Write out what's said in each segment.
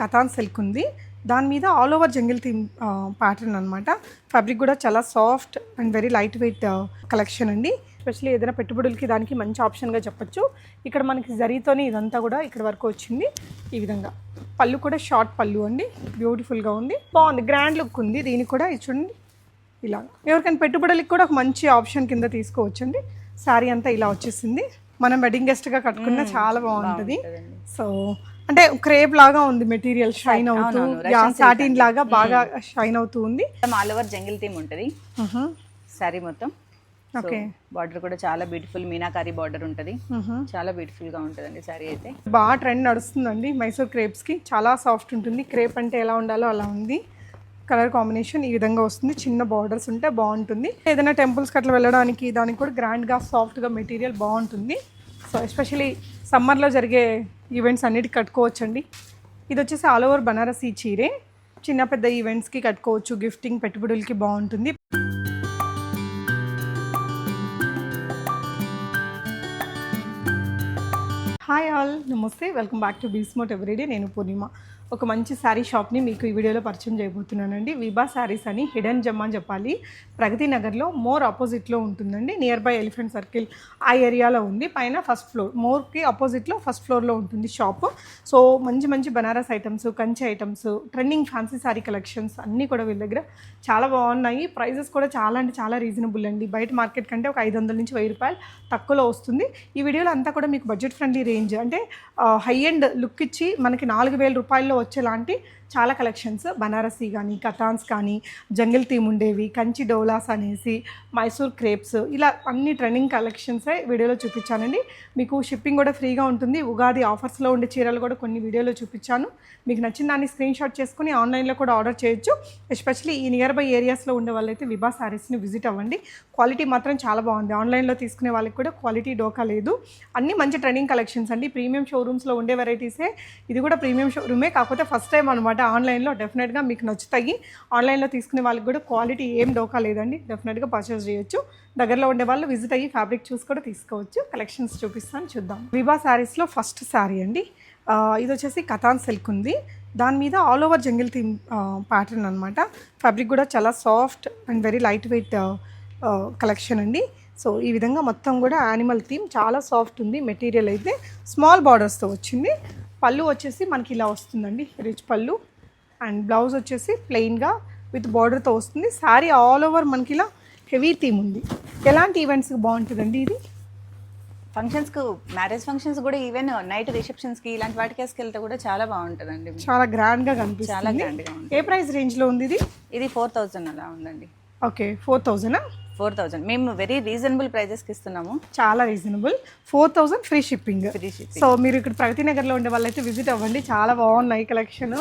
Katan silk ఉంది. దాని మీద all over jungle theme pattern అనమాట ఫ్యాబ్రిక్ కూడా చాలా soft and very light weight collection అండి. ఎస్పెషల్లీ ఏదైనా పెట్టుబడులకి దానికి మంచి ఆప్షన్గా చెప్పొచ్చు. ఇక్కడ మనకి జరీతోనే ఇదంతా కూడా ఇక్కడ వరకు వచ్చింది. ఈ విధంగా. పళ్ళు కూడా షార్ట్ పళ్ళు అండి. బ్యూటిఫుల్గా ఉంది. బాగుంది. గ్రాండ్ లుక్ ఉంది. దీనికి కూడా ఇది చూడండి. ఇలా. ఎవరికైనా పెట్టుబడులకి కూడా ఒక మంచి ఆప్షన్ కింద తీసుకోవచ్చండి. శారీ అంతా ఇలా వచ్చేసింది. మనం వెడ్డింగ్ గెస్ట్గా కట్టుకున్న చాలా బాగుంటుంది. సో అంటే క్రేప్ లాగా ఉంది మెటీరియల్ షైన్ అవుతూ. సాటిన్ లాగా బాగా షైన్ అవుతూ ఉంది. ఆల్ ఓవర్ జంగిల్ థీమ్ ఉంటుంది. శారీ మొత్తం. ఓకే బార్డర్ కూడా చాలా బ్యూటిఫుల్ మీనాకారి బార్డర్ ఉంటుంది. చాలా బ్యూటిఫుల్గా ఉంటుందండి శారీ అయితే. బాగా ట్రెండ్ నడుస్తుందండి మైసూర్ క్రేప్స్కి చాలా సాఫ్ట్ ఉంటుంది. క్రేప్ అంటే ఎలా ఉండాలో అలా ఉంది. కలర్ కాంబినేషన్ ఈ విధంగా వస్తుంది. చిన్న బార్డర్స్ ఉంటే బాగుంటుంది. ఏదైనా టెంపుల్స్కి అట్లా వెళ్ళడానికి దానికి కూడా గ్రాండ్గా సాఫ్ట్గా మెటీరియల్ బాగుంటుంది. సో ఎస్పెషలీ సమ్మర్లో జరిగే ఈవెంట్స్ అన్నిటి కట్టుకోవచ్చండి. ఇది వచ్చేసి ఆల్ ఓవర్ బనారసీ చీరే. చిన్న పెద్ద ఈవెంట్స్కి కట్టుకోవచ్చు గిఫ్టింగ్ పెట్టుబడులకి బాగుంటుంది. హాయ్ ఆల్ నమస్తే వెల్కమ్ బ్యాక్ టు బీస్మోట్ ఎవ్రీడే నేను పూర్ణిమ. ఒక మంచి శారీ షాప్ని మీకు ఈ వీడియోలో పరిచయం చేయబోతున్నానండి. విభా శారీస్ అని హిడెన్ జమ్ అని చెప్పాలి. ప్రగతి నగర్లో మోర్ ఆపోజిట్లో ఉంటుందండి. నియర్ బై ఎలిఫెంట్ సర్కిల్ ఆ ఏరియాలో ఉంది. పైన ఫస్ట్ ఫ్లోర్ మోర్కి ఆపోజిట్లో ఫస్ట్ ఫ్లోర్లో ఉంటుంది షాప్ సో మంచి మంచి Banaras items Kanchi items trending fancy sari collections అన్నీ కూడా వీళ్ళ దగ్గర చాలా బాగున్నాయి. ప్రైజెస్ కూడా చాలా అంటే చాలా రీజనబుల్ అండి. బయట మార్కెట్ కంటే ఒక ఐదు వందల నుంచి వెయ్యి రూపాయలు తక్కువలో వస్తుంది. ఈ వీడియోలో అంతా కూడా మీకు బడ్జెట్ ఫ్రెండ్లీ రేంజ్ అంటే హై ఎండ్ లుక్ ఇచ్చి మనకి నాలుగు వేల రూపాయల్లో వచ్చేలాంటి చాలా కలెక్షన్స్. బనారసీ కానీ కథాన్స్ కానీ జంగిల్ థీమ్ ఉండేవి. కంచి డోలాస్ అనేసి మైసూర్ క్రేప్స్ ఇలా అన్ని ట్రెండింగ్ కలెక్షన్సే వీడియోలో చూపించానండి. మీకు షిప్పింగ్ కూడా ఫ్రీగా ఉంటుంది. ఉగాది ఆఫర్స్లో ఉండే చీరలు కూడా కొన్ని వీడియోలో చూపించాను. మీకు నచ్చిన దాన్ని స్క్రీన్ షాట్ చేసుకుని ఆన్లైన్లో కూడా ఆర్డర్ చేయొచ్చు. ఎస్పెషల్లీ ఈ నియర్ బై ఏరియాస్లో ఉండే వాళ్ళైతే విభా శారీస్ని విజిట్ అవ్వండి. క్వాలిటీ మాత్రం చాలా బాగుంది. ఆన్లైన్లో తీసుకునే వాళ్ళకి కూడా క్వాలిటీ డోకా లేదు. అన్ని మంచి ట్రెండింగ్ కలెక్షన్స్ అండి ప్రీమియం షోరూమ్స్లో ఉండే వెరైటీసే. ఇది కూడా ప్రీమియం షోరూమే. కాకపోతే ఫస్ట్ టైం అనమాట ఆన్లైన్లో డెఫినెట్గా మీకు నచ్చుతాయి. ఆన్లైన్లో తీసుకునే వాళ్ళకి కూడా క్వాలిటీ ఏం డోకా లేదండి. డెఫినెట్గా పర్చేస్ చేయొచ్చు. దగ్గరలో ఉండే వాళ్ళు విజిట్ అయ్యి ఫ్యాబ్రిక్ చూసి కూడా తీసుకోవచ్చు. కలెక్షన్స్ చూపిస్తాను చూద్దాం. విభా శారీస్లో ఫస్ట్ శారీ అండి. ఇది వచ్చేసి కథాన్ సిల్క్ ఉంది. దాని మీద all over jungle theme pattern అనమాట ఫ్యాబ్రిక్ కూడా చాలా soft and very light weight collection అండి. సో ఈ విధంగా మొత్తం కూడా యానిమల్ థీమ్ చాలా సాఫ్ట్ ఉంది. మెటీరియల్ అయితే స్మాల్ బార్డర్స్తో వచ్చింది. పళ్ళు వచ్చేసి మనకి ఇలా వస్తుందండి. రిచ్ పళ్ళు. అండ్ బ్లౌజ్ వచ్చేసి ప్లెయిన్గా విత్ బార్డర్తో వస్తుంది. శారీ ఆల్ ఓవర్ మనకి ఇలా హెవీ థీమ్ ఉంది. ఎలాంటి ఈవెంట్స్కి బాగుంటుందండి ఇది? ఫంక్షన్స్కు మ్యారేజ్ ఫంక్షన్స్ కూడా ఈవెన్ నైట్ రిసెప్షన్స్కి ఇలాంటి వాటికి వేసుకెళ్తే కూడా చాలా బాగుంటుందండి. చాలా గ్రాండ్గా చాలా కనిపిస్తుంది. గ్రాండ్గా ఉంది ఏ ప్రైస్ రేంజ్లో ఉంది ఇది? ఇది ఫోర్ థౌజండ్ అలా ఉందండి. Okay four thousand four thousand మేము వెరీ రీజనబుల్ ప్రైజెస్కి ఇస్తున్నాము. చాలా reasonable four thousand free shipping free ship so మీరు ఇక్కడ ప్రగతి నగర్లో ఉండే వాళ్ళైతే విజిట్ అవ్వండి. చాలా బాగున్నాయి కలెక్షన్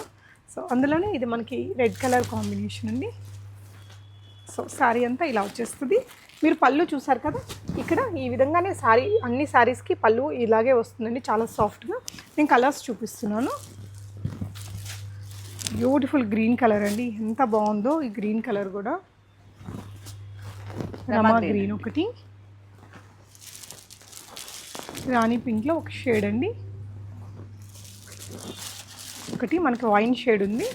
సో అందులోనే ఇది మనకి రెడ్ కలర్ కాంబినేషన్ అండి. సో శారీ అంతా ఇలా వచ్చేస్తుంది. మీరు పళ్ళు చూసారు కదా ఇక్కడ ఈ విధంగానే శారీ అన్ని శారీస్కి పళ్ళు ఇలాగే వస్తుందండి చాలా సాఫ్ట్గా. నేను కలర్స్ చూపిస్తున్నాను. బ్యూటిఫుల్ గ్రీన్ కలర్ అండి. ఎంత బాగుందో ఈ గ్రీన్ కలర్ కూడా. రమా గ్రీన్ ఒకటి. రాణి పింక్లో ఒక షేడ్ అండి. ఒకటి మనకి వైన్ షేడ్ ఉంది.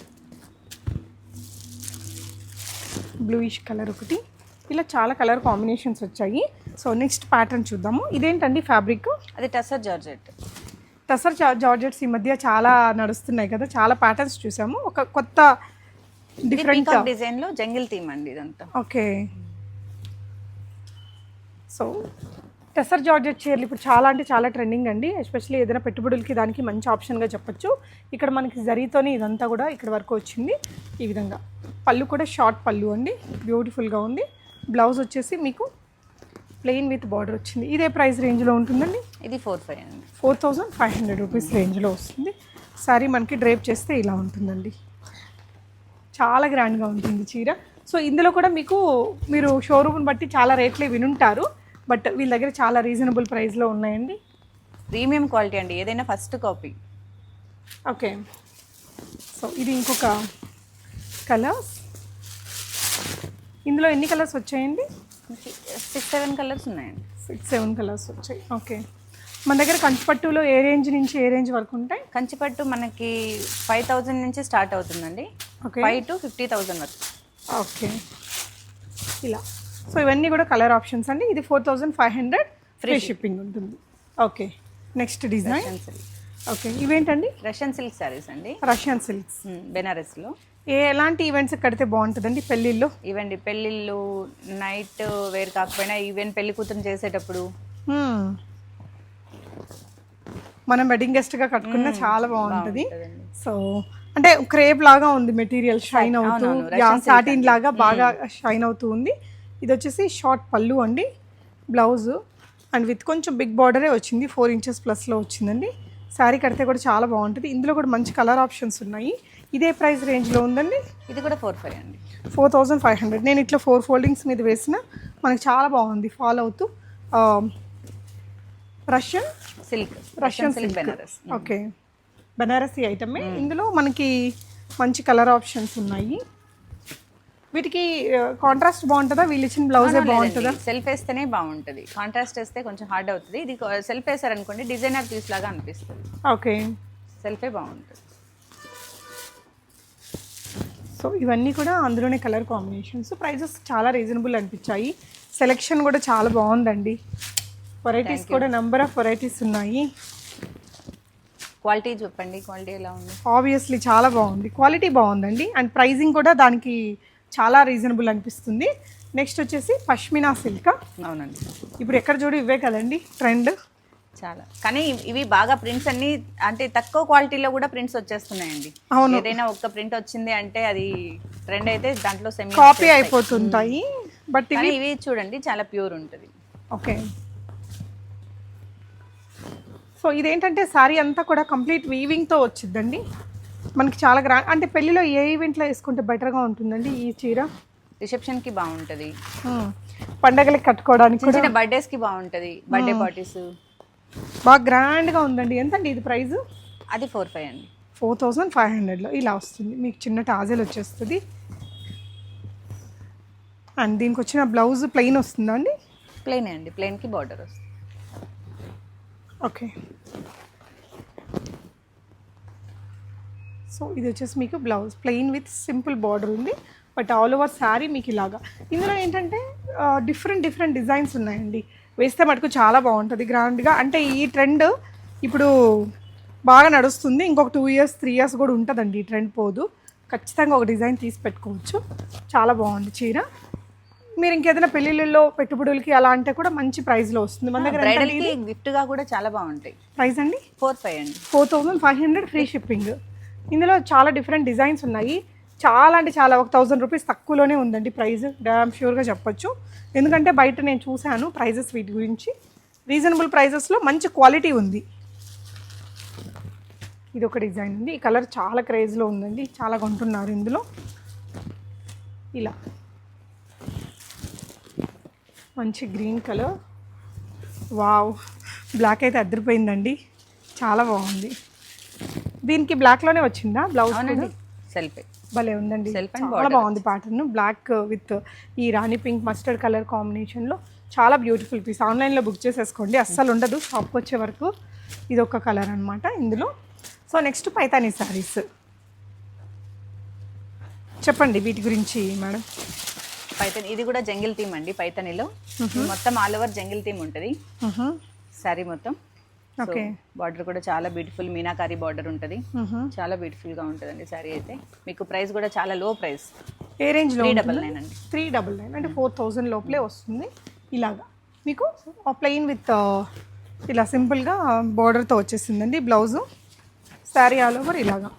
బ్లూయిష్ కలర్ ఒకటి. ఇలా చాలా కలర్ కాంబినేషన్స్ వచ్చాయి. సో నెక్స్ట్ ప్యాటర్న్ చూద్దాము. ఇదేంటండి ఫ్యాబ్రిక్? అది టసర్ జార్జెట్. టసర్ జార్జెట్స్ ఈ మధ్య చాలా నడుస్తున్నాయి కదా. చాలా ప్యాటర్న్స్ చూసాము. ఒక కొత్త డిఫరెంట్ డిజైన్లో జంగిల్ థీమ్ అండి ఇదంతా. ఓకే. సో టెసర్ జార్జెట్ చీరలు ఇప్పుడు చాలా అంటే చాలా ట్రెండింగ్ అండి. ఎస్పెషల్లీ ఏదైనా పెట్టుబడులకి దానికి మంచి ఆప్షన్గా చెప్పొచ్చు. ఇక్కడ మనకి జరీతోనే ఇదంతా కూడా ఇక్కడ వరకు వచ్చింది. ఈ విధంగా. పళ్ళు కూడా షార్ట్ పళ్ళు అండి. బ్యూటిఫుల్గా ఉంది. బ్లౌజ్ వచ్చేసి మీకు ప్లెయిన్ విత్ బార్డర్ వచ్చింది. ఇదే ప్రైస్ రేంజ్లో ఉంటుందండి? ఇది ఫోర్ ఫైవ్ అండి. Four thousand five hundred rupees రేంజ్లో వస్తుంది. సారీ మనకి డ్రేప్ చేస్తే ఇలా ఉంటుందండి. చాలా గ్రాండ్గా ఉంటుంది చీర. సో ఇందులో కూడా మీకు మీరు షోరూమ్ని బట్టి చాలా రేట్లే వినుంటారు. బట్ వీళ్ళ దగ్గర చాలా రీజనబుల్ ప్రైస్లో ఉన్నాయండి. ప్రీమియం క్వాలిటీ అండి ఏదైనా ఫస్ట్ కాపీ. ఓకే. సో ఇది ఇంకొక కలర్స్. ఇందులో ఎన్ని కలర్స్ వచ్చాయండి? సిక్స్ సెవెన్ కలర్స్ ఉన్నాయండి. సిక్స్ సెవెన్ కలర్స్ వచ్చాయి. ఓకే. మన దగ్గర కంచిపట్టులో ఏ రేంజ్ నుంచి ఏ రేంజ్ వరకు ఉంటాయి? కంచిపట్టు మనకి ఫైవ్ థౌజండ్ నుంచి స్టార్ట్ అవుతుందండి. Okay. Five to fifty thousand వరకు. ఓకే. ఇలా. సో ఇవన్నీ కూడా కలర్ ఆప్షన్స్ అండి. ఇది four thousand five hundred free shipping ఉంటుంది. ఓకే నెక్స్ట్ డిజైన్ ఓకే ఇవేంటండి? రష్యన్ సిల్క్ శారీస్ అండి. రష్యన్ సిల్క్స్ బెనారస్లో ఏ ఎలాంటి ఈవెంట్స్ కడితే బాగుంటుందండి పెళ్ళిళ్ళు? ఇవండి పెళ్ళిళ్ళు నైట్ వేరు కాకపోయినా ఈవెన్ పెళ్ళి కూతురు చేసేటప్పుడు. Hmm. మనం వెడ్డింగ్ గెస్ట్గా కట్టుకున్న చాలా బాగుంటుంది. సో అంటే క్రేప్ లాగా ఉంది మెటీరియల్ షైన్ అవుతూ సాటిన్ లాగా బాగా షైన్ అవుతూ ఉంది. ఇది వచ్చేసి షార్ట్ పళ్ళు అండి బ్లౌజ్. అండ్ విత్ కొంచెం బిగ్ బార్డరే వచ్చింది ఫోర్ ఇంచెస్ ప్లస్లో వచ్చిందండి. శారీ కడితే కూడా చాలా బాగుంటుంది. ఇందులో కూడా మంచి కలర్ ఆప్షన్స్ ఉన్నాయి. ఇదే ప్రైస్ రేంజ్లో ఉందండి? ఇది కూడా ఫోర్ ఫైవ్ అండి. Four thousand five hundred. నేను ఇట్లా ఫోర్ ఫోల్డింగ్స్ మీద వేసిన మనకి చాలా బాగుంది ఫాలో అవుతూ. Russian? Silk. Russian silk Benaras. Okay. Banarasi ఐటమే. ఇందులో మనకి మంచి కలర్ ఆప్షన్స్ ఉన్నాయి. వీటికి కాంట్రాస్ట్ బాగుంటుందా? వీళ్ళు ఇచ్చిన బ్లౌజే బాగుంటుందా? సెల్ఫ్ వేస్తేనే బాగుంటుంది. కాంట్రాస్ట్ వేస్తే కొంచెం హార్డ్ అవుతుంది. ఇది సెల్ఫ్ వేసారనుకోండి డిజైనర్ పీస్ లాగా అనిపిస్తుంది. ఓకే. సెల్ఫే బాగుంటుంది. సో ఇవన్నీ కూడా అందులోనే కలర్ కాంబినేషన్స్ ప్రైజెస్ చాలా రీజనబుల్ అనిపించాయి. సెలెక్షన్ కూడా చాలా బాగుందండి. వెరైటీస్ కూడా నెంబర్ ఆఫ్ వెరైటీస్ ఉన్నాయి. క్వాలిటీ చెప్పండి. క్వాలిటీ ఎలా ఉంది? ఆబ్వియస్లీ చాలా బాగుంది. క్వాలిటీ బాగుందండి. అండ్ ప్రైజింగ్ కూడా దానికి చాలా రీజనబుల్ అనిపిస్తుంది. నెక్స్ట్ వచ్చేసి పష్మినా సిల్క్ అవునండి. ఇప్పుడు ఎక్కడ చూడు ఇవే కదండి ట్రెండ్ చాలా. కానీ ఇవి బాగా ప్రింట్స్ అన్ని అంటే తక్కువ క్వాలిటీలో కూడా ప్రింట్స్ వచ్చేస్తున్నాయండి. అవును. ఏదైనా ఒక్క ప్రింట్ వచ్చింది అంటే అది ట్రెండ్ అయితే దాంట్లో సెమీ కాపీ అయిపోతుంటాయి. బట్ ఇవి కానీ ఇవి చూడండి చాలా ప్యూర్ ఉంటుంది. ఓకే. సో ఇదేంటంటే శారీ అంతా కూడా కంప్లీట్ వీవింగ్తో వచ్చిందండి మనకి చాలా గ్రా అంటే పెళ్ళిలో ఏ ఈవెంట్లో వేసుకుంటే బెటర్గా ఉంటుందండి ఈ చీర? రిసెప్షన్కి బాగుంటుంది. పండగలకి కట్టుకోవడానికి చిన్న కూడా. చిన్న బర్త్డేస్కి బాగుంటుంది. బర్త్డే పార్టీస్ బాగా గ్రాండ్గా ఉందండి. ఎంతండి ఇది ప్రైస్ అది ఫోర్ ఫైవ్ అండి. ఫోర్ థౌజండ్ ఫైవ్ హండ్రెడ్లో ఇలా వస్తుంది. మీకు చిన్న టాజెల్ వచ్చేస్తుంది. అండ్ దీనికి వచ్చిన బ్లౌజ్ ప్లెయిన్ వస్తుందా అండి? ప్లెయిన్ అండి. ప్లెయిన్కి బార్డర్ వస్తుంది. ఓకే. సో ఇది వచ్చేసి మీకు blouse plain with simple border ఉంది. బట్ ఆల్ ఓవర్ శారీ మీకు ఇలాగా. ఇందులో ఏంటంటే డిఫరెంట్ డిఫరెంట్ డిజైన్స్ ఉన్నాయండి. వేస్తే మటుకు చాలా బాగుంటుంది. గ్రాండ్గా అంటే ఈ ట్రెండ్ ఇప్పుడు బాగా నడుస్తుంది. ఇంకొక టూ ఇయర్స్ త్రీ ఇయర్స్ కూడా ఉంటుందండి ఈ ట్రెండ్ పోదు. ఖచ్చితంగా ఒక డిజైన్ తీసి పెట్టుకోవచ్చు. చాలా బాగుంది చీర. మీరు ఇంకేదైనా పెళ్ళిళ్ళలో పెట్టుబడులకి అలా అంటే కూడా మంచి ప్రైస్లో వస్తుంది. మన దగ్గర బ్రైడల్కి గిఫ్ట్గా కూడా చాలా బాగుంటాయి. ప్రైస్ అండి? ఫోర్ ఫైవ్ అండి. Four thousand five hundred free shipping ఇందులో చాలా డిఫరెంట్ డిజైన్స్ ఉన్నాయి. చాలా అంటే చాలా ఒక థౌజండ్ రూపీస్ తక్కువలోనే ఉందండి ప్రైస్. డ్యామ్ షూర్గా చెప్పొచ్చు. ఎందుకంటే బయట నేను చూశాను ప్రైజెస్ వీటి గురించి. రీజనబుల్ ప్రైజెస్లో మంచి క్వాలిటీ ఉంది. ఇది ఒక డిజైన్ ఉంది. ఈ కలర్ చాలా క్రేజ్లో ఉందండి. చాలా కొంటున్నారు ఇందులో. ఇలా. మంచి గ్రీన్ కలర్ వావ్ బ్లాక్ అయితే అద్దరిపోయిందండి. చాలా బాగుంది. దీనికి బ్లాక్లోనే వచ్చిందా బ్లౌజ్ అవునండి. సెల్ఫే భలే ఉందండి. చాలా బాగుంది ప్యాటర్న్ బ్లాక్ విత్ ఈ రాణి పింక్ మస్టర్డ్ కలర్ కాంబినేషన్లో చాలా బ్యూటిఫుల్ పీస్ ఆన్లైన్లో బుక్ చేసేసుకోండి. అస్సలు ఉండదు. షాప్కి వచ్చే వరకు ఇది ఒక కలర్ అనమాట ఇందులో. సో నెక్స్ట్ పైతానీ శారీస్ చెప్పండి వీటి గురించి మేడం. పైతన్ ఇది కూడా జంగిల్ థీమ్ అండి పైతనిలో. మొత్తం ఆల్ ఓవర్ జంగిల్ థీమ్ ఉంటుంది. శారీ మొత్తం. బార్డర్ కూడా చాలా బ్యూటిఫుల్ మీనాకారి బార్డర్ ఉంటుంది. చాలా బ్యూటిఫుల్గా ఉంటుందండి శారీ అయితే. మీకు ప్రైస్ కూడా చాలా లో ప్రైస్. ఏ రేంజ్లో త్రీ డబల్ నైన్ అండి. త్రీ డబల్ నైన్ అంటే ఫోర్ థౌజండ్ లోపలే వస్తుంది ఇలాగా. మీకు ప్లెయిన్ విత్ ఇలా సింపుల్గా బార్డర్తో వచ్చేసిందండి బ్లౌజు. శారీ ఆల్ ఓవర్ ఇలాగా.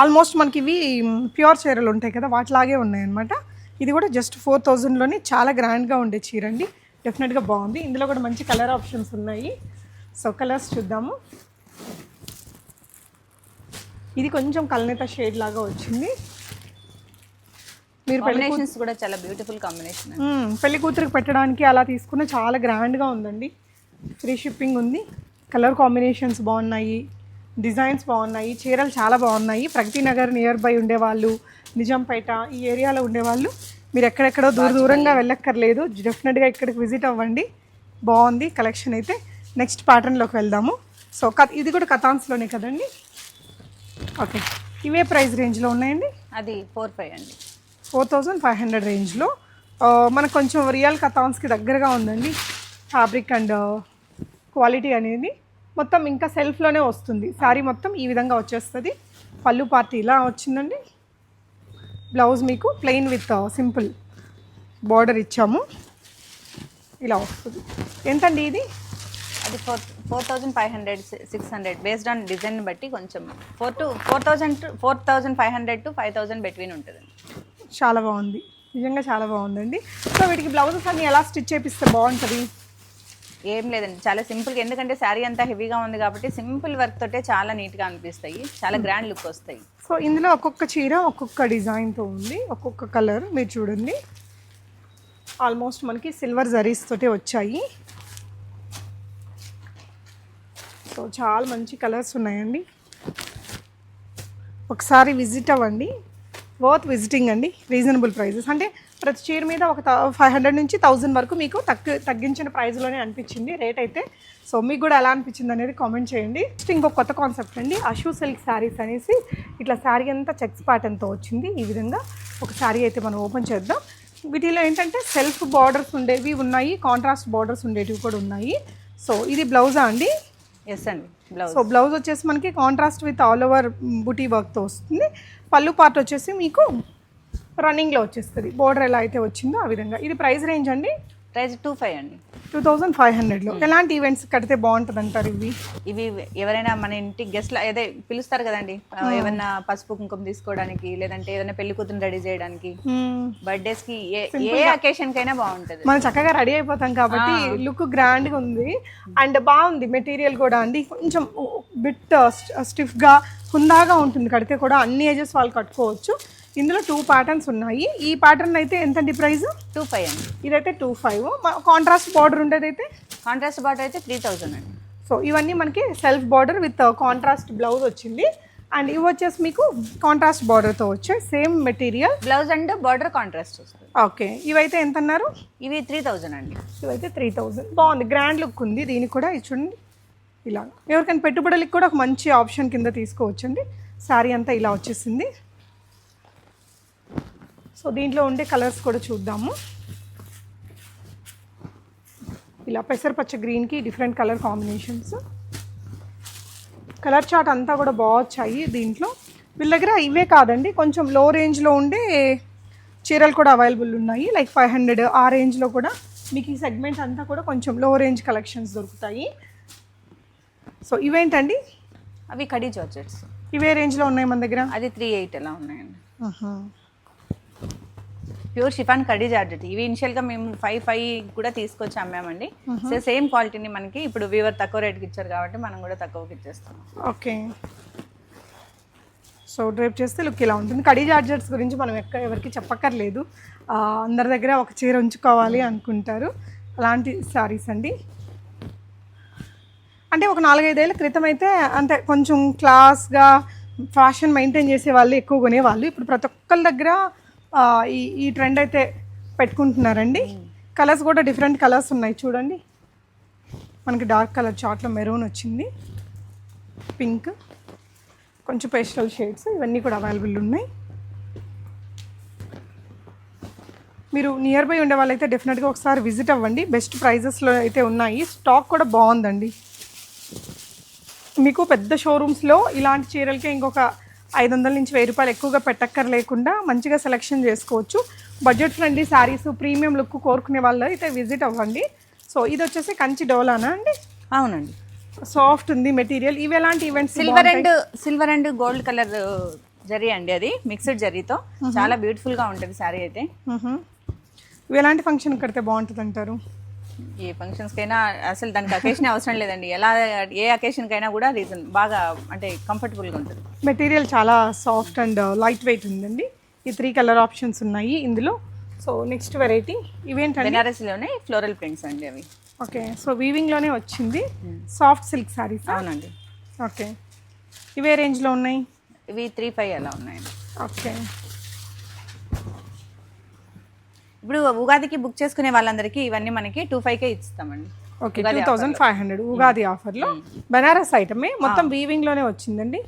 ఆల్మోస్ట్ మనకి ఇవి ప్యూర్ చీరలు ఉంటాయి కదా వాటిలాగే ఉన్నాయన్నమాట. ఇది కూడా జస్ట్ ఫోర్ థౌజండ్లోనే చాలా గ్రాండ్గా ఉండే చీర అండి డెఫినెట్గా బాగుంది. ఇందులో కూడా మంచి కలర్ ఆప్షన్స్ ఉన్నాయి. సో కలర్స్ చూద్దాము. ఇది కొంచెం కలనేత షేడ్ లాగా వచ్చింది. మీరు కాంబినేషన్స్ కూడా చాలా బ్యూటిఫుల్ కాంబినేషన్. పెళ్ళి కూతురికి పెట్టడానికి అలా తీసుకున్న చాలా గ్రాండ్గా ఉందండి. ఫ్రీ షిప్పింగ్ ఉంది. కలర్ కాంబినేషన్స్ బాగున్నాయి. డిజైన్స్ బాగున్నాయి. చీరలు చాలా బాగున్నాయి. ప్రగతి నగర్ నియర్ బై ఉండేవాళ్ళు నిజాంపేట ఈ ఏరియాలో ఉండేవాళ్ళు. మీరు ఎక్కడెక్కడో దూర దూరంగా వెళ్ళక్కర్లేదు. డెఫినెట్గా ఇక్కడికి విజిట్ అవ్వండి. బాగుంది కలెక్షన్ అయితే. నెక్స్ట్ ప్యాటర్న్లోకి వెళ్దాము. సో ఇది కూడా కథాన్స్లోనే కదండి? ఓకే ఇవే ప్రైస్ రేంజ్లో ఉన్నాయండి? అది ఫోర్ ఫైవ్ అండి. ఫోర్ థౌజండ్ ఫైవ్ హండ్రెడ్ రేంజ్లో మనకు కొంచెం రియల్ కథాన్స్కి దగ్గరగా ఉందండి. ఫ్యాబ్రిక్ అండ్ క్వాలిటీ అనేది. మొత్తం ఇంకా సెల్ఫ్లోనే వస్తుంది. శారీ మొత్తం ఈ విధంగా వచ్చేస్తుంది. పళ్ళు పార్టీ ఇలా వచ్చిందండి. బ్లౌజ్ మీకు ప్లెయిన్ విత్ సింపుల్ బార్డర్ ఇచ్చాము. ఇలా వస్తుంది. ఎంతండి ఇది? అది four four thousand five hundred six hundred. Based on design బట్టి కొంచెం four to four thousand four thousand five hundred to five thousand between ఉంటుంది. చాలా బాగుంది. నిజంగా చాలా బాగుందండి. సో వీటికి బ్లౌజెస్ అన్ని ఎలా స్టిచ్ చేపిస్తే బాగుంటుంది? ఏం లేదండి. చాలా సింపుల్గా ఎందుకంటే శారీ అంతా హెవీగా ఉంది కాబట్టి సింపుల్ వర్క్ తోటే చాలా నీట్గా అనిపిస్తాయి. చాలా గ్రాండ్ లుక్ వస్తాయి. సో ఇందులో ఒక్కొక్క చీర ఒక్కొక్క డిజైన్తో ఉంది. ఒక్కొక్క కలర్ మీరు చూడండి. ఆల్మోస్ట్ మనకి సిల్వర్ జరీస్ తోటి వచ్చాయి. సో చాలా మంచి కలర్స్ ఉన్నాయండి. ఒకసారి విజిట్ అవ్వండి. వర్త్ విజిటింగ్ అండి. Reasonable prices. అంటే ప్రతి చీర మీద ఒక ఫైవ్ హండ్రెడ్ నుంచి థౌజండ్ వరకు మీకు తగ్గి తగ్గించిన ప్రైస్లోనే అనిపించింది. రేట్ అయితే సో మీకు కూడా ఎలా అనిపించింది అనేది కామెంట్ చేయండి. నెక్స్ట్ ఇంకో కొత్త కాన్సెప్ట్ అండి. అషూ సిల్క్ శారీస్ అనేసి ఇట్లా శారీ అంతా చెక్స్ ప్యాటర్న్తో వచ్చింది. ఈ విధంగా ఒక శారీ అయితే మనం ఓపెన్ చేద్దాం. వీటిలో ఏంటంటే సెల్ఫ్ బార్డర్స్ ఉండేవి ఉన్నాయి. కాంట్రాస్ట్ బార్డర్స్ ఉండేటివి కూడా ఉన్నాయి. సో ఇది బ్లౌజా అండి? ఎస్ అండి బ్లౌజ్ సో బ్లౌజ్ వచ్చేసి మనకి కాంట్రాస్ట్ విత్ ఆల్ ఓవర్ బుటీ వర్క్తో వస్తుంది. పళ్ళు పార్ట్ వచ్చేసి మీకు రన్నింగ్లో వచ్చేస్తుంది. బోర్డర్ ఎలా అయితే వచ్చిందో ఆ విధంగా. ఇది ప్రైస్ రేంజ్ అండి? ప్రైస్ టూ ఫైవ్ అండి. టూ థౌజండ్ ఫైవ్ హండ్రెడ్లో. ఎలాంటి ఈవెంట్స్ కడితే బాగుంటుంది అంటారు ఇవి? ఇవి ఎవరైనా మన ఇంటి గెస్ట్ అదే పిలుస్తారు కదండి. ఏమైనా పసుపు కుంకుమ తీసుకోవడానికి లేదంటే ఏదైనా పెళ్ళి కూతురు రెడీ చేయడానికి. బర్త్డేస్కి ఏ అకేషన్ కైనా బాగుంటది. మనం చక్కగా రెడీ అయిపోతాం కాబట్టి లుక్ గ్రాండ్గా ఉంది. అండ్ బాగుంది మెటీరియల్ కూడా అండి. కొంచెం బిట్ స్టిఫ్గా హుందాగా ఉంటుంది. కడితే కూడా అన్ని ఏజెస్ వాళ్ళు కట్టుకోవచ్చు. ఇందులో టూ ప్యాటర్న్స్ ఉన్నాయి. ఈ ప్యాటర్న్ అయితే ఎంతండి ప్రైస్ టూ ఫైవ్ అండి. ఇదైతే టూ ఫైవ్ కాంట్రాస్ట్ బార్డర్ ఉండేదైతే కాంట్రాస్ట్ బాటర్ అయితే త్రీ థౌజండ్ అండి. సో ఇవన్నీ మనకి self border with contrast blouse వచ్చింది. అండ్ ఇవి వచ్చేసి మీకు కాంట్రాస్ట్ బార్డర్తో వచ్చాయి same material blouse and border contrast okay ఇవైతే ఎంత అన్నారు ఇవి త్రీ థౌజండ్ అండి. ఇవైతే త్రీ థౌజండ్ బాగుంది. గ్రాండ్ లుక్ ఉంది. దీనికి కూడా ఇది చూడండి. ఇలా. ఎవరికైనా పెట్టుబడులకి కూడా ఒక మంచి ఆప్షన్ కింద తీసుకోవచ్చండి. శారీ అంతా ఇలా వచ్చేసింది. సో దీంట్లో ఉండే కలర్స్ కూడా చూద్దాము. ఇలా పెసరపచ్చ గ్రీన్కి different colour combinations. Colour chart అంతా కూడా బాగా వచ్చాయి దీంట్లో. వీళ్ళ దగ్గర ఇవే కాదండి కొంచెం లో రేంజ్లో ఉండే చీరలు కూడా అవైలబుల్ ఉన్నాయి. లైక్ ఫైవ్ హండ్రెడ్ ఆ రేంజ్లో కూడా మీకు ఈ సెగ్మెంట్ అంతా కూడా కొంచెం లో రేంజ్ కలెక్షన్స్ దొరుకుతాయి. సో ఇవేంటండి? అవి కడీ జార్జెట్స్. ఇవే రేంజ్లో ఉన్నాయి మన దగ్గర? అది త్రీ ఎయిట్ ఎలా ఉన్నాయండి. ప్యూర్ షిఫాన్ కడీ జార్జెట్. ఇవి ఇనిషియల్గా మేము ఫైవ్ ఫైవ్ కూడా తీసుకొచ్చి అమ్మామండి. సో సేమ్ క్వాలిటీని మనకి ఇప్పుడు వీవర్ తక్కువ రేట్కి ఇచ్చారు కాబట్టి మనం కూడా తక్కువకి ఇచ్చేస్తాం ఓకే సో డ్రైప్ చేస్తే లుక్ ఇలా ఉంటుంది. కడీ జార్జెట్స్ గురించి మనం ఎక్క ఎవరికి చెప్పక్కర్లేదు. అందరి దగ్గర ఒక చీర ఉంచుకోవాలి అనుకుంటారు. అలాంటి శారీస్ అండి. అంటే ఒక నాలుగైదేళ్ళ క్రితం అయితే అంటే కొంచెం క్లాస్గా ఫ్యాషన్ మెయింటైన్ చేసే వాళ్ళు ఎక్కువ కొనేవాళ్ళు. ఇప్పుడు ప్రతి ఒక్కరి దగ్గర ఈ ఈ ట్రెండ్ అయితే పెట్టుకుంటున్నారండి. కలర్స్ కూడా డిఫరెంట్ కలర్స్ ఉన్నాయి. చూడండి. మనకి డార్క్ కలర్ చాట్లో మెరూన్ వచ్చింది. పింక్ కొంచెం పేస్టల్ షేడ్స్ ఇవన్నీ కూడా అవైలబుల్ ఉన్నాయి. మీరు నియర్ బై ఉండే వాళ్ళైతే డెఫినెట్గా ఒకసారి విజిట్ అవ్వండి. బెస్ట్ ప్రైజెస్లో అయితే ఉన్నాయి. స్టాక్ కూడా బాగుందండి. మీకు పెద్ద షోరూమ్స్లో ఇలాంటి చీరలకి ఇంకొక ఐదు వందల నుంచి వెయ్యి రూపాయలు ఎక్కువగా పెట్టక్కర్ లేకుండా మంచిగా సెలెక్షన్ చేసుకోవచ్చు. Budget friendly sarees premium look కోరుకునే వాళ్ళు అయితే విజిట్ అవ్వండి. సో ఇది వచ్చేసి కంచి డోలానా అండి? అవునండి. సాఫ్ట్ ఉంది మెటీరియల్. ఇవి ఎలాంటి events silver and silver and gold colour zari అండి అది మిక్స్డ్ జరీతో. చాలా బ్యూటిఫుల్గా ఉంటుంది శారీ అయితే. ఇవి ఎలాంటి ఫంక్షన్ కడితే బాగుంటుంది అంటారు ఏ ఫంక్షన్స్ కైనా అసలు దానికి అకేషన్ అవసరం లేదండి. ఎలా ఏ అకేషన్ కైనా కూడా రీజన్ బాగా అంటే కంఫర్టబుల్గా ఉంటుంది. మెటీరియల్ చాలా సాఫ్ట్ అండ్ లైట్ వెయిట్ ఉందండి. ఈ త్రీ కలర్ ఆప్షన్స్ ఉన్నాయి ఇందులో. సో నెక్స్ట్ వెరైటీ ఇవేంటండి? బెనారస్లోనే ఫ్లోరల్ ప్రింట్స్ అండి అవి. ఓకే సో వీవింగ్లోనే వచ్చింది. సాఫ్ట్ సిల్క్ శారీస్ అవునండి. ఓకే ఇవే రేంజ్లో ఉన్నాయి? ఇవి త్రీ ఫైవ్ అలా ఉన్నాయండి. ఓకే ఇప్పుడు ఉగాదికి బుక్ చేసుకునే వాళ్ళందరికీ ఇవన్నీ మనకి టూ ఫైవ్ కే ఇస్తామండి. Okay two thousand five hundred Ugadi ఆఫర్లో బనారస్ ఐటమే మొత్తం వీవింగ్లోనే వచ్చిందండి.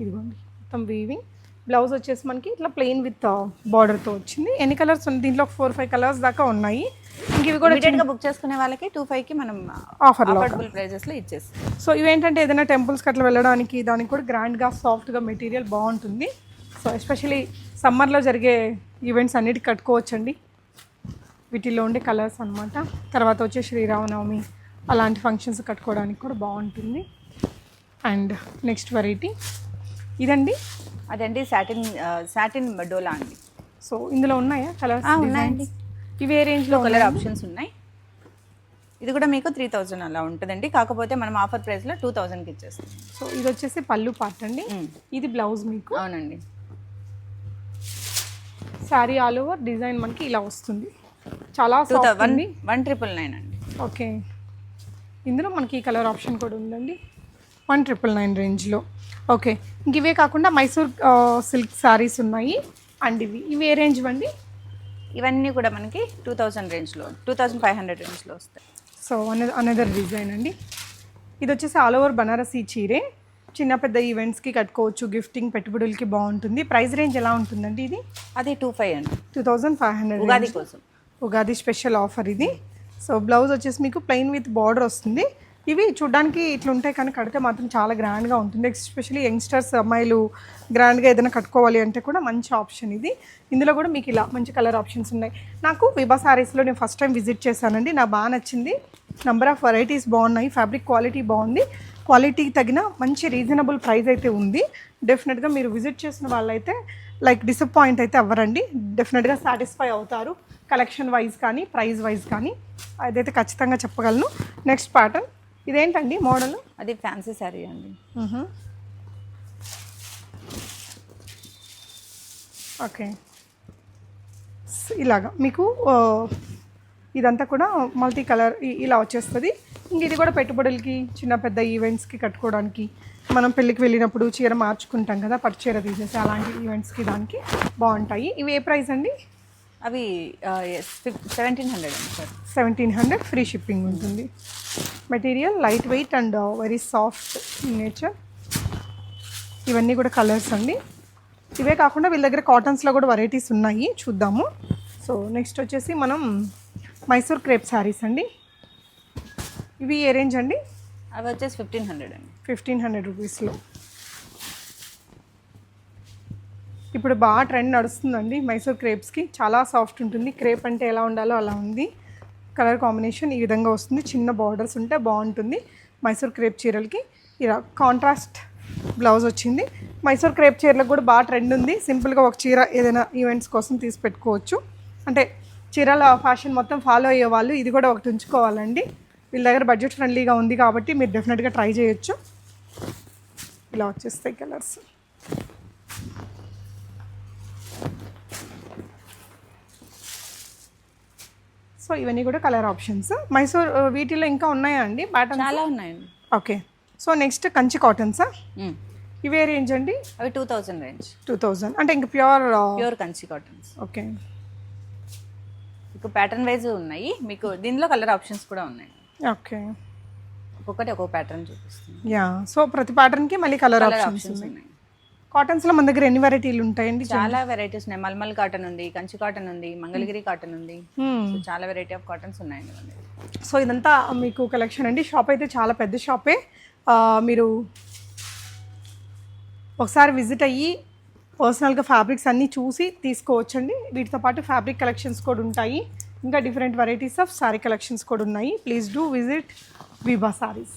ఇదిగోండి మొత్తం వీవింగ్ బ్లౌజ్ వచ్చేసి మనకి ఇట్లా ప్లెయిన్ విత్ బార్డర్తో వచ్చింది. ఎన్ని కలర్స్ ఉన్నాయి? దీంట్లో ఫోర్ ఫైవ్ కలర్స్ దాకా ఉన్నాయి. ఇంక ఇవి కూడా బుక్ చేసుకునే వాళ్ళకి టూ ఫైవ్కి మనం ఆఫర్లో అఫోర్డబుల్ ప్రైజెస్లో ఇచ్చేస్తాం. సో ఇవేంటంటే ఏదైనా టెంపుల్స్కి అట్లా వెళ్ళడానికి దానికి కూడా గ్రాండ్గా సాఫ్ట్గా మెటీరియల్ బాగుంటుంది. సో ఎస్పెషలీ సమ్మర్లో జరిగే ఈవెంట్స్ అన్నిటికి కట్టుకోవచ్చండి. వీటిల్లో ఉండే కలర్స్ అన్నమాట. తర్వాత వచ్చే శ్రీరామనవమి అలాంటి ఫంక్షన్స్ కట్టుకోవడానికి కూడా బాగుంటుంది. అండ్ నెక్స్ట్ వెరైటీ ఇదండి? అదండి సాటిన్ సాటిన్ డోలా అండి. సో ఇందులో ఉన్నాయా కలర్స్ ఉన్నాయండి. ఇవి ఏ రేంజ్లో కలర్ ఆప్షన్స్ ఉన్నాయి? ఇది కూడా మీకు త్రీ థౌజండ్ అలా ఉంటుందండి. కాకపోతే మనం ఆఫర్ ప్రైస్లో టూ థౌజండ్కి ఇచ్చేస్తాం. సో ఇది వచ్చేసి పళ్ళు పార్ట్ అండి. ఇది బ్లౌజ్ మీకు. అవునండి. శారీ ఆల్ ఓవర్ డిజైన్ మనకి ఇలా వస్తుంది. చాలా వన్ ట్రిపుల్ నైన్ అండి. ఓకే. ఇందులో మనకి ఈ కలర్ ఆప్షన్ కూడా ఉందండి. వన్ ట్రిపుల్ నైన్ రేంజ్లో ఓకే. ఇంక ఇవే కాకుండా మైసూర్ సిల్క్ శారీస్ ఉన్నాయి. అండ్ ఇవి. ఇవి ఏ రేంజ్ అండి ఇవన్నీ కూడా మనకి టూ థౌజండ్ రేంజ్లో టూ థౌజండ్ ఫైవ్ హండ్రెడ్ రేంజ్లో వస్తాయి. సో అనదర్ అనదర్ డిజైన్ అండి. ఇది వచ్చేసి ఆల్ ఓవర్ బనారసీ చీరే. చిన్న పెద్ద ఈవెంట్స్కి కట్టుకోవచ్చు గిఫ్టింగ్ పెట్టుబడులకి బాగుంటుంది. ప్రైస్ రేంజ్ ఎలా ఉంటుందండి ఇది? అది టూ ఫైవ్ అండి. Two thousand five hundred Ugadi కోసం. ఉగాది స్పెషల్ ఆఫర్ ఇది. సో బ్లౌజ్ వచ్చేసి మీకు ప్లెయిన్ విత్ బార్డర్ వస్తుంది. ఇవి చూడడానికి ఇట్లా ఉంటాయి కానీ కడితే మాత్రం చాలా గ్రాండ్గా ఉంటుంది. ఎస్పెషలీ యంగ్స్టర్స్ అమ్మాయిలు గ్రాండ్గా ఏదైనా కట్టుకోవాలి అంటే కూడా మంచి ఆప్షన్ ఇది. ఇందులో కూడా మీకు ఇలా మంచి కలర్ ఆప్షన్స్ ఉన్నాయి. నాకు విభా శారీస్లో నేను ఫస్ట్ టైం విజిట్ చేశానండి. నాకు బాగా నచ్చింది. నెంబర్ ఆఫ్ వెరైటీస్ బాగున్నాయి. ఫ్యాబ్రిక్ క్వాలిటీ బాగుంది. క్వాలిటీకి తగిన మంచి రీజనబుల్ ప్రైస్ అయితే ఉంది. డెఫినెట్గా మీరు విజిట్ చేసిన వాళ్ళైతే లైక్ డిసప్పాయింట్ అయితే అవ్వరండి. డెఫినెట్గా సాటిస్ఫై అవుతారు. కలెక్షన్ వైజ్ కానీ ప్రైస్ వైజ్ కానీ. అదైతే ఖచ్చితంగా చెప్పగలను. నెక్స్ట్ ప్యాటర్న్ ఇదేంటండి మోడల్ అది ఫ్యాన్సీ శారీ అండి. ఓకే. ఇలాగా మీకు ఇదంతా కూడా మల్టీ కలర్ ఇలా వచ్చేస్తుంది. ఇంక ఇది కూడా పెట్టుబడులకి చిన్న పెద్ద ఈవెంట్స్కి కట్టుకోవడానికి మనం పెళ్ళికి వెళ్ళినప్పుడు చీర మార్చుకుంటాం కదా పట్టు చీర తీసేసి అలాంటి ఈవెంట్స్కి దానికి బాగుంటాయి. ఇవి ఏ ప్రైస్ అండి? అవి సెవెంటీన్ హండ్రెడ్ అండి sir. Seventeen hundred free shipping ఉంటుంది. Material light weight and very soft in nature ఇవన్నీ కూడా కలర్స్ అండి. ఇవే కాకుండా వీళ్ళ దగ్గర కాటన్స్లో కూడా వెరైటీస్ ఉన్నాయి చూద్దాము. సో నెక్స్ట్ వచ్చేసి మనం మైసూర్ క్రేప్ శారీస్ అండి. ఇవి ఏ రేంజ్ అండి? అవి వచ్చేసి ఫిఫ్టీన్ హండ్రెడ్ అండి. ఫిఫ్టీన్ హండ్రెడ్ రూపీస్లో ఇప్పుడు బాగా ట్రెండ్ నడుస్తుందండి మైసూర్ క్రేప్స్కి. చాలా సాఫ్ట్ ఉంటుంది. క్రేప్ అంటే ఎలా ఉండాలో అలా ఉంది. కలర్ కాంబినేషన్ ఈ విధంగా వస్తుంది. చిన్న బార్డర్స్ ఉంటే బాగుంటుంది మైసూర్ క్రేప్ చీరలకి. ఇలా కాంట్రాస్ట్ బ్లౌజ్ వచ్చింది. మైసూర్ క్రేప్ చీరలకు కూడా బాగా ట్రెండ్ ఉంది. సింపుల్గా ఒక చీర ఏదైనా ఈవెంట్స్ కోసం తీసి పెట్టుకోవచ్చు. అంటే చీరల ఫ్యాషన్ మొత్తం ఫాలో అయ్యే వాళ్ళు ఇది కూడా ఒకటి ఉంచుకోవాలండి. వీళ్ళ దగ్గర బడ్జెట్ ఫ్రెండ్లీగా ఉంది కాబట్టి మీరు డెఫినెట్గా ట్రై చేయొచ్చు. ఇలా వచ్చేస్తాయి కలర్స్ సో ఇవన్నీ కూడా కలర్ ఆప్షన్స్ మైసూర్ వీటిలో ఇంకా ఉన్నాయా అండి? ప్యాటర్న్ చాలా ఉన్నాయండి. ఓకే సో నెక్స్ట్ కంచి కాటన్సా. ఇవే రేంజ్ అండి? అవి two thousand range two thousand అంటే ఇంక pure pure Kanchi cottons okay మీకు ప్యాటర్న్ వైజ్ ఉన్నాయి. మీకు దీనిలో కలర్ ఆప్షన్స్ కూడా ఉన్నాయి. ఓకే. ఒక్కొక్కటి ఒక్కొక్క ప్యాటర్న్ చూపిస్తుంది. యా. సో ప్రతి ప్యాటర్న్కి మళ్ళీ కలర్ ఆప్షన్స్ ఉన్నాయి. కాటన్స్లో మన దగ్గర ఎన్ని వెరైటీలు ఉంటాయండి చాలా వెరైటీస్ ఉన్నాయి. మల్మల్ కాటన్ ఉంది కంచి కాటన్ ఉంది మంగళగిరి కాటన్ ఉంది. Hmm. చాలా వెరైటీ ఆఫ్ కాటన్స్ ఉన్నాయండి. సో ఇదంతా మీకు కలెక్షన్ అండి. షాప్ అయితే చాలా పెద్ద షాపే మీరు ఒకసారి విజిట్ అయ్యి పర్సనల్గా ఫ్యాబ్రిక్స్ అన్నీ చూసి తీసుకోవచ్చండి. వీటితో పాటు ఫ్యాబ్రిక్ కలెక్షన్స్ కూడా ఉంటాయి. ఇంకా different varieties of sari collections కూడా ఉన్నాయి. Please do visit Vibha saris